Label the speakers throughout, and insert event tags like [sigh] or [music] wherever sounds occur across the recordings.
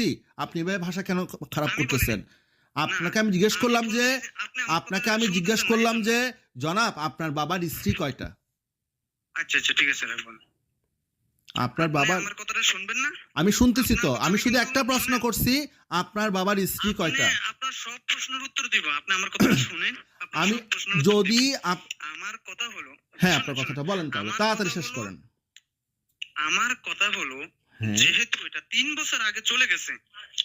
Speaker 1: বলছি আপনি এভাবে ভাষা কেন খারাপ করতেছেন? আপনাকে আমি জিজ্ঞেস করলাম যে আপনাকে আমি জিজ্ঞেস করলাম যে জনাব আপনার বাবার স্ত্রী কয়টা?
Speaker 2: আচ্ছা আচ্ছা ঠিক আছে রাখবেন
Speaker 1: আপনার
Speaker 2: আপনি
Speaker 1: বাবার
Speaker 2: আমার কথাটা শুনবেন না?
Speaker 1: আমি শুনতেছি তো আমি শুধু একটা প্রশ্ন করছি আপনার বাবার স্ত্রী কয়টা?
Speaker 2: আপনার সব প্রশ্নের উত্তর দিব আপনি আমার কথাটা শুনেন।
Speaker 1: আমি যদি
Speaker 2: আমার কথা হলো
Speaker 1: হ্যাঁ আপনার কথাটা বলেন তাহলে। তাড়াতাড়ি শেষ করেন।
Speaker 2: আমার কথা হলো যেহেতু এটা তিন বছর আগে চলে গেছে,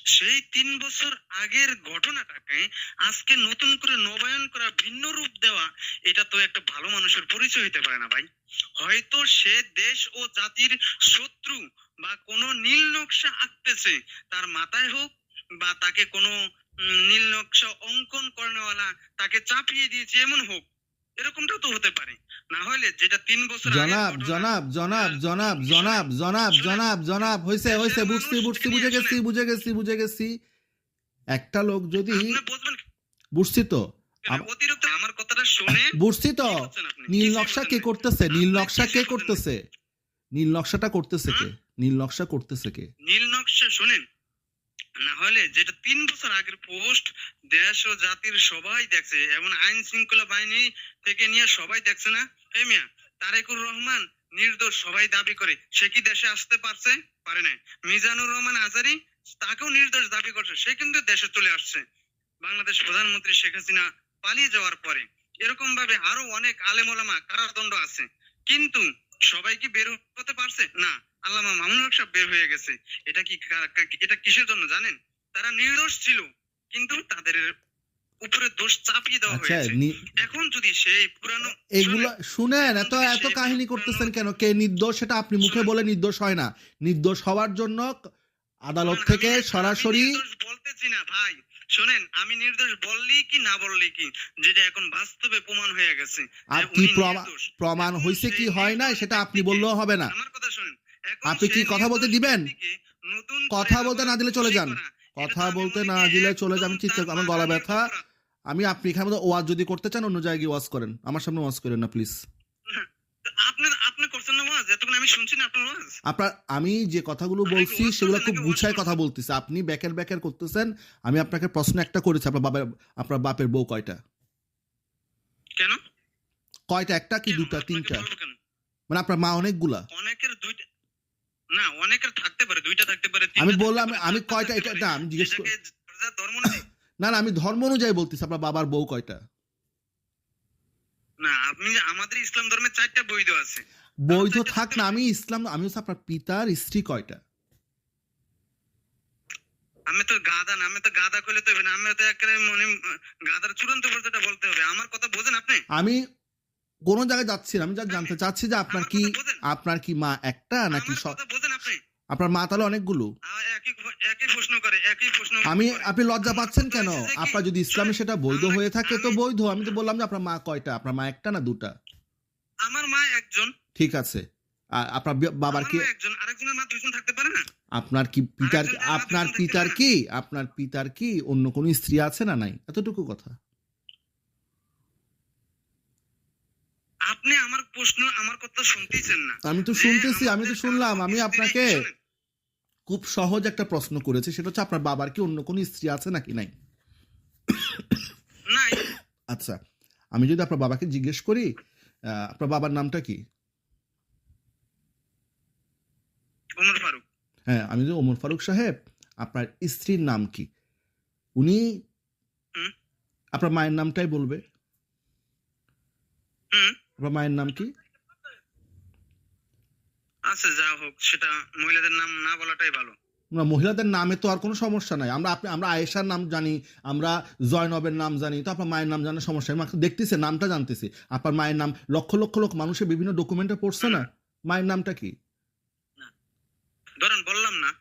Speaker 2: সেই তিন বছর আগের ঘটনাটাকে আজকে নতুন করে নবায়ন করা, ভিন্ন রূপ দেওয়া, এটা তো একটা ভালো মানুষের পরিচয় হতে পারে না ভাই। হয়তো সে দেশ ও জাতির শত্রু বা কোনো নীল নকশা আঁকতেছে, তার মাথায় হোক বা তাকে কোনো নীল নকশা অঙ্কন করানোওয়ালা তাকে চাপিয়ে দিয়েছে, এমন হোক। এরকমটাও তো হতে পারে। না হলে যেটা তিন বছর
Speaker 1: জনাব জনাব জনাব
Speaker 2: হ্যাঁ।
Speaker 1: জনাব জনাব জনাব জনাব জনাব
Speaker 2: দেশের
Speaker 1: হয়েছে
Speaker 2: মানুষ
Speaker 1: বুঝছি বুঝছি বুঝে গেছি বুঝে গেছি বুঝে গেছি। একটা লোক যদি বুঝছি তো।
Speaker 2: অতিরিক্ত আমার কথাটা শুনে [laughs]
Speaker 1: বুঝছি তো? নীল নকশা কে করতেছে? নীল নকশা কে। করতেছে? নীল নকশাটা করতেছে কে? নীল নকশা করতেছে কে?
Speaker 2: নীল নকশা শুনেন। না হলে যেটা তিন বছর আগের পোস্ট, দেশ ও জাতির সবাই দেখছে এবং আইন শৃঙ্খলা বাহিনী থেকে নিয়ে সবাই দেখছে না। এই মিয়া, তারেকুর রহমান নির্দোষ, সবাই দাবি করে, সে কি দেশে আসতে পারছে? পারে নাই। মিজানুর রহমান আজারি, তাকেও নির্দোষ দাবি করছে, সে কিন্তু দেশে চলে আসছে। বাংলাদেশ প্রধানমন্ত্রী শেখ হাসিনা পালিয়ে যাওয়ার পরে এরকম ভাবে আরও অনেক আলেমোলামা কারাদণ্ড আছে। কিন্তু সবাই কি বের হতে পারছে? না। আল্লামা মামুনুল সাহেব বের হয়ে গেছে। এটা কি এটা কিসের জন্য জানেন? তারা নির্দোষ ছিল কিন্তু তাদের উপরে দোষ চাপিয়ে দেওয়া
Speaker 1: আচ্ছা
Speaker 2: হয়েছে। এখন যদি সেই পুরানো
Speaker 1: এগুলা শুনেন এত এত কাহিনী করতেছেন কেন? কে নির্দোষ সেটা আপনি মুখে বলে নির্দোষ হয় না। নির্দোষ হওয়ার জন্য আদালত থেকে সরাসরি
Speaker 2: বলতেছি না ভাই। শোনেন আমি নির্দোষ বললি কি না বললি কি যেটা এখন বাস্তবে প্রমাণ হয়ে গেছে
Speaker 1: আর কি প্রমাণ হয়েছে কি হয় না সেটা আপনি বললেও হবে না।
Speaker 2: আমার কথা শুনেন
Speaker 1: আপনি কি কথা বলতে দিবেন? কথা বলতে না দিলে চলে যান। কথা বলতে না দিলে চলে যান,
Speaker 2: একদম
Speaker 1: চিৎকার- আমার গলা ব্যথা। আমি আপনি এখানে মতো ওয়াজ যদি করতে চান অন্য জায়গায় ওয়াজ করেন। আমার সামনে ওয়াজ করেন না প্লিজ
Speaker 2: আপনি আপনি করছেন না ওয়াজ? এতক্ষণ আমি শুনছি না আপনার ওয়াজ।
Speaker 1: আপনার আমি যে কথাগুলো বলছি সেগুলো খুব গুছায় কথা বলতেছে। আপনি ব্যাকের ব্যাকের করতেছেন। আমি আপনাকে প্রশ্ন একটা করেছি আপনার বাবার আপনার বাপের বউ কয়টা?
Speaker 2: কেন?
Speaker 1: কয়টা? একটা কি দুটা তিনটা? মানে আপনার মা অনেকগুলা?
Speaker 2: অনেকের দুইটা না অনেকের থাকতে পারে দুইটা থাকতে পারে
Speaker 1: আমি বললাম আমি কয়টা এটা না আমি জিজ্ঞেস
Speaker 2: ধর্ম [laughs]
Speaker 1: না না আমি ধর্ম অনুযায়ী বলতেছি আপনার বাবার বউ কয়টা?
Speaker 2: না আপনি আমাদের ইসলাম ধর্মে চারটা বৈধ আছে।
Speaker 1: বৈধ থাক না আমি ইসলাম আমি হচ্ছে আপনার পিতার স্ত্রী কয়টা?
Speaker 2: আমি তো গাদা না আমি তো গাদা করলে তো হবে না আমি তো একেবারে মনে গাদার চূড়ান্ত পর্যায়টা বলতে হবে। আমার কথা বোঝেন আপনি?
Speaker 1: আমি কোন জায়গায় যাচ্ছি না আমি যা জানতে চাচ্ছি যে আপনার কি আপনার কি মা একটা নাকি সব আপনার মা তাহলে অনেকগুলো? আমি আপনি লজ্জা পাচ্ছেন কেন? আপনার যদি ইসলামে সেটা বৈধ হয়ে থাকে তো বৈধ আমি তো বললাম যে আপনার মা কয়টা? আপনার মা একটা না দুটা?
Speaker 2: আমার মা একজন।
Speaker 1: ঠিক আছে। আর আপনার বাবার কি
Speaker 2: একজন আরেকজনের মা দুইজন থাকতে পারে না?
Speaker 1: আপনার কি পিতার আপনার পিতার কি? আপনার পিতার কি অন্য কোনো স্ত্রী আছে না নাই? এতটুকু কথা।
Speaker 2: আপনি আমার প্রশ্ন আমার কথা শুনতেইছেন না।
Speaker 1: আমি তো শুনতেছি আমি তো শুনলাম আমি আপনাকে খুব সহজ একটা প্রশ্ন করেছি সেটা হচ্ছে আপনার বাবার কি অন্য কোনো স্ত্রী আছে নাকি নাই?
Speaker 2: নাই।
Speaker 1: আচ্ছা আমি যদি আপনার বাবাকে জিজ্ঞেস করি আপনার বাবার নামটা কি?
Speaker 2: ওমর ফারুক।
Speaker 1: হ্যাঁ আমি যদি ওমর ফারুক সাহেব আপনার স্ত্রীর নাম কি? উনি আপনার মায়ের নামটাই বলবে। আপনার মায়ের নাম কি?
Speaker 2: আচ্ছা যা হোক সেটা মহিলাদের নাম না বলাটাই ভালো।
Speaker 1: না মহিলাদের নামে তো আর কোনো সমস্যা নাই। আমরা আপনি আমরা আয়েশার নাম জানি আমরা জয়নবের নাম জানি তো আপনার মায়ের নাম জানার সমস্যা। আমি দেখতেছি নামটা জানতেছি। আপনার মায়ের নাম লক্ষ লক্ষ লোক মানুষের বিভিন্ন ডকুমেন্টে পড়ছে না? মায়ের নামটা কি?
Speaker 2: ধরেন বললাম না।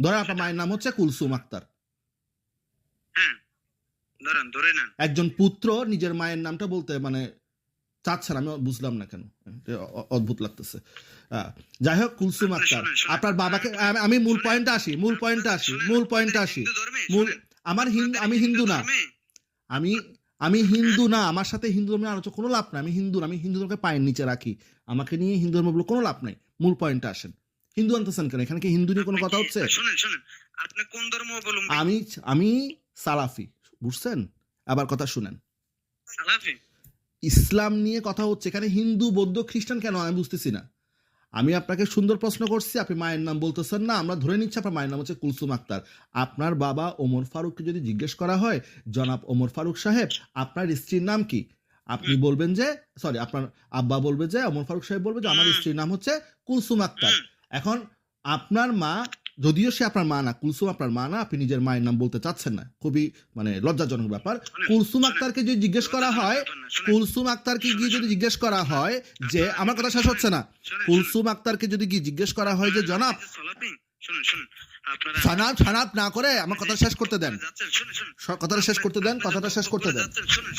Speaker 1: ধরেন আপনার মায়ের নাম হচ্ছে কুলসুম আক্তার।
Speaker 2: হ্যাঁ। ধরেন ধরে নেন।
Speaker 1: একজন পুত্র নিজের মায়ের নামটা বলতে মানে চাচ্ছেন আমি বুঝলাম না কেন। অদ্ভুত লাগতেছে। যাই হোক কুলসুম আক্তার। আপনার বাবাকে আমি- মূল। পয়েন্টে আসি মূল পয়েন্টে আসি মূল পয়েন্টে আসি। মূল আমার হিন্দু আমি হিন্দু না। আমি আমি হিন্দু না আমার সাথে হিন্দু ধর্মের আলোচনা কোনো লাভ নাই। আমি হিন্দু আমি হিন্দু ধর্মকে পায়ের নিচে রাখি। আমাকে নিয়ে হিন্দু ধর্ম বলে কোনো লাভ নাই। মূল পয়েন্টে আসেন। হিন্দু আনতেছেন কেন? এখানে কি হিন্দু নিয়ে কোনো কথা হচ্ছে?
Speaker 2: আপনি কোন ধর্ম
Speaker 1: আমি আমি সালাফি বুঝছেন? আবার কথা শুনেন।
Speaker 2: সালাফি?
Speaker 1: ইসলাম নিয়ে কথা হচ্ছে। এখানে হিন্দু বৌদ্ধ খ্রিস্টান কেন? আমি বুঝতেছি না। আমি আপনাকে সুন্দর প্রশ্ন করছি আপনি মায়ের নাম বলতেছেন না আমরা ধরে নিচ্ছি আপনার মায়ের নাম হচ্ছে কুলসুম আক্তার। আপনার বাবা ওমর ফারুককে যদি জিজ্ঞেস করা হয় জনাব ওমর ফারুক সাহেব আপনার স্ত্রীর নাম কি? আপনি বলবেন যে সরি আপনার আব্বা বলবে যে ওমর ফারুক সাহেব বলবে যে আমার স্ত্রীর নাম হচ্ছে কুলসুম আক্তার। এখন আপনার মা যদিও সে আপনার মা না কুলসুম আপনার মা না আপনি নিজের মায়ের নাম বলতে চাচ্ছেন না। খুবই মানে লজ্জাজনক ব্যাপার। কুলসুম আক্তারকে যদি জিজ্ঞেস করা হয় কুলসুম আক্তারকে গিয়ে যদি জিজ্ঞেস করা হয় যে আমার কথা শেষ হচ্ছে না। কুলসুম আক্তারকে যদি গিয়ে জিজ্ঞেস করা হয় যে জনাব ছানাপ ছানাপ না করে আমার কথা শেষ করতে দেন। কথাটা শেষ করতে দেন কথাটা শেষ করতে দেন।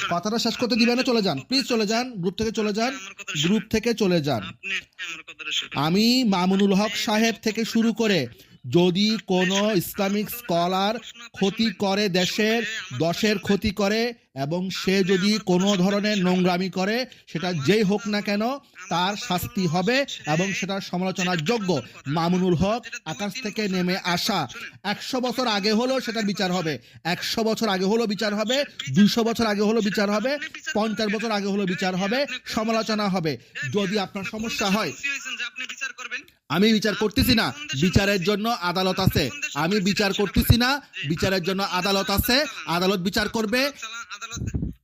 Speaker 1: কথাটা শেষ করতে দিবেন না চলে যান। প্লিজ চলে যান গ্রুপ থেকে চলে যান গ্রুপ থেকে চলে যান। আমি মামুনুল হক সাহেব থেকে শুরু করে যদি কোনো ইসলামিক স্কলার ক্ষতি করে দেশের, দশের ক্ষতি করে এবং সে যদি কোনো ধরনের নোংরামি করে, সেটা যেই হোক না কেন, তার শাস্তি হবে এবং সেটার সমালোচনার যোগ্য মামুনুল হক আকাশ থেকে নেমে আসা। একশো বছর আগে হলেও সেটা বিচার হবে। একশো বছর আগে হলেও বিচার হবে। দুইশো বছর আগে হলেও বিচার হবে। পঞ্চাশ বছর আগে হলেও বিচার হবে। সমালোচনা হবে। যদি আপনার সমস্যা হয়
Speaker 2: খুশি হয়েছেন যে আপনি বিচার করবেন
Speaker 1: আমি বিচার করতেছি না। বিচারের জন্য আদালত আছে। আমি বিচার করতেছি না। বিচারের জন্য আদালত আছে। আদালত বিচার করবে।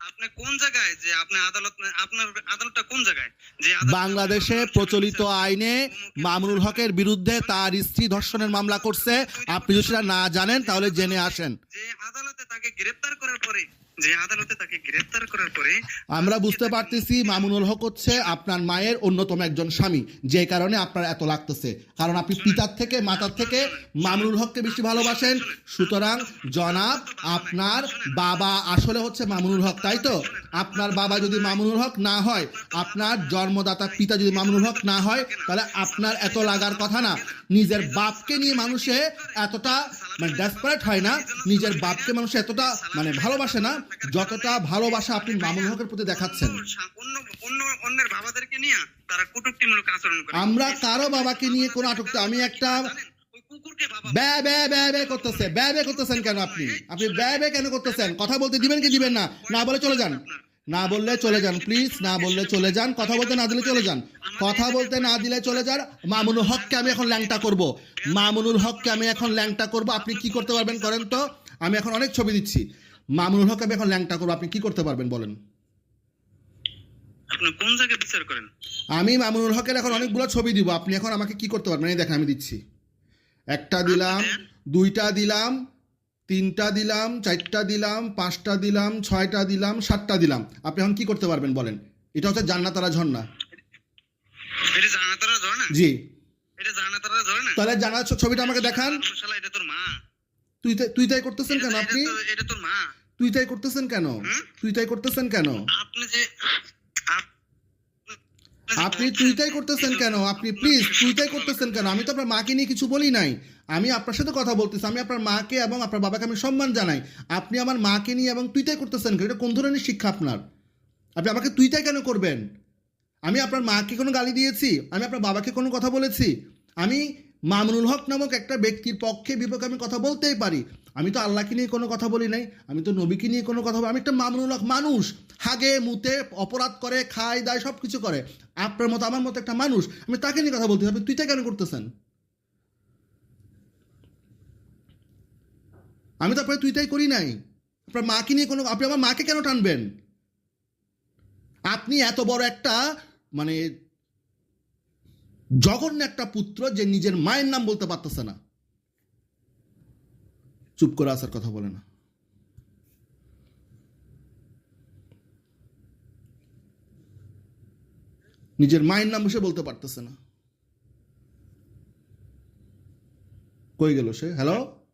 Speaker 2: আপনি কোন জায়গায় যে আপনি আদালত আপনার আদালতটা কোন জায়গায়? যে
Speaker 1: বাংলাদেশে প্রচলিত আইনে মামুনুল হকের বিরুদ্ধে তার স্ত্রী ধর্ষণের মামলা করছে। আপনি যদি না জানেন তাহলে জেনে আসেন।
Speaker 2: যে আদালতে তাকে গ্রেফতার করার পরে যে আদালতে তাকে গ্রেফতার করার পরে
Speaker 1: আমরা বুঝতে পারতেছি মামুনুল হক হচ্ছে আপনার মায়ের অন্যতম একজন স্বামী। যে কারণে আপনার এত লাগতেছে। কারণ আপনি পিতার থেকে মাতার থেকে মামুনুল হককে বেশি ভালোবাসেন। সুতরাং জনাব আপনার বাবা আসলে হচ্ছে মামুনুল হক তাই তো? আপনার বাবা যদি মামুনুল হক না হয় আপনার জন্মদাতা পিতা যদি মামুনুল হক না হয় তাহলে আপনার এত লাগার কথা না। নিজের বাপকে নিয়ে মানুষে এতটা মানে ডেসপারেট হয় না নিজের বাপকে মানুষ এতটা মানে ভালোবাসে না যতটা ভালোবাসা আপনি মামুনুল হকের প্রতি দেখাচ্ছেন। আমরা কারও বাবাকে নিয়ে কোনো আটক আমি একটা ব্যয় ব্যয় ব্যয় ব্যয় করতেছে ব্যয় ব্যয় করতেছেন কেন আপনি? আপনি ব্যয় ব্যয় কেন করতেছেন? কথা বলতে দিবেন কি দিবেন না? না বলে চলে যান। না বললে চলে যান প্লিজ না বললে চলে যান কথা বলতে না দিলে চলে যান। কথা বলতে না দিলে চলে যান মামুনুল হককে আমি এখন ল্যাংটা করব। মামুনুল হককে আমি এখন ল্যাংটা করব। আপনি কি করতে পারবেন করেন তো? আমি এখন অনেক ছবি দিচ্ছি। মামুনুল হককে আমি এখন ল্যাংটা করব। আপনি কি করতে পারবেন বলেন?
Speaker 2: আপনি কোন জায়গায় বিচার করেন?
Speaker 1: আমি মামুনুল হকের এখন অনেকগুলো ছবি দিব। আপনি এখন আমাকে কি করতে পারবেন? এই দেখেন আমি দিচ্ছি। একটা দিলাম দুইটা দিলাম তিনটা দিলাম চারটা দিলাম পাঁচটা দিলাম ছয়টা দিলাম সাতটা দিলাম। আপনি এখন কি করতে পারবেন বলেন? এটা হচ্ছে জান্নাতারা ঝর্ণা।
Speaker 2: এটা জানাতারা ধরে
Speaker 1: জি।
Speaker 2: এটা
Speaker 1: তাহলে জানা ছবিটা আমাকে দেখান।
Speaker 2: এটা তোর মা।
Speaker 1: তুই তাই- তুই করতেছেন কেন আপনি?
Speaker 2: এটা তোর মা।
Speaker 1: তুই তাই করতেছেন কেন? তুই তাই করতেছেন কেন?
Speaker 2: আপনি যে
Speaker 1: আপনি তুইটাই করতেছেন কেন? আপনি প্লিজ তুইটাই করতেছেন কেন? আমি তো আপনার মাকে নিয়ে কিছু বলি নাই। আমি আপনার সাথে কথা বলতেছি, আমি আপনার মাকে এবং আপনার বাবাকে আমি সম্মান জানাই। আপনি আমার মাকে নিয়ে এবং তুইটাই করতেছেন কেন? এটা কোন ধরনের শিক্ষা আপনার? আপনি আমাকে তুইটাই কেন করবেন? আমি আপনার মাকে কোনো গালি দিয়েছি? আমি আপনার বাবাকে কোনো কথা বলেছি? আমি মামুনুল হক নামক একটা ব্যক্তির পক্ষে বিপক্ষে আমি কথা বলতেই পারি। আমি তো আল্লাহকে নিয়ে কোনো কথা বলি নাই, আমি তো নবীকে নিয়ে কোনো কথা বলি আমি একটা মামুনুল হক মানুষ, হাগে মুতে অপরাধ করে, খায়, দায় সব কিছু করে। আপনার মতো, আমার মতো একটা মানুষ, আমি তাকে নিয়ে কথা বলতে আপনি তুইটা কেন করতেছেন? আমি তো আপনার তুইটাই করি নাই। আপনার মাকে নিয়ে কোনো, আপনি আমার মাকে কেন টানবেন? আপনি এত বড় একটা মানে জঘন্য একটা পুত্র যে নিজের মায়ের নাম বলতে পারতেছে না। চুপ করে আসার কথা বলে না। নিজের মায়ের নাম সে বলতে পারতেছে না। কই গেল সে? হ্যালো?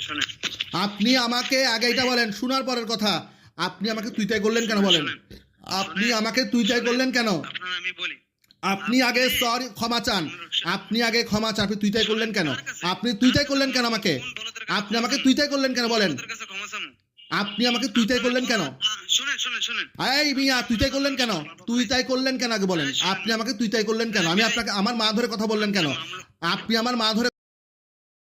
Speaker 2: শোনেন।
Speaker 1: আপনি আমাকে আগে এটা বলেন শোনার পরের কথা। আপনি আমাকে তুইটাই করলেন কেন বলেন? আপনি আমাকে তুইটাই করলেন কেন?
Speaker 2: আমি বলি।
Speaker 1: আপনি আগে সরি ক্ষমা চান। আপনি আগে ক্ষমা চান আপনি তুইটাই করলেন কেন? আপনি তুইটাই করলেন কেন আমাকে? আপনি আমাকে তুইটাই করলেন কেন বলেন? আপনি আমাকে তুইটাই করলেন কেন? এই মিয়া তুই তাই করলেন কেন? তুই তাই করলেন কেন আগে বলেন? আপনি আমাকে তুই তাই করলেন কেন? আমি আপনাকে আমার মা ধরে কথা বললেন কেন? আপনি আমার মা ধরে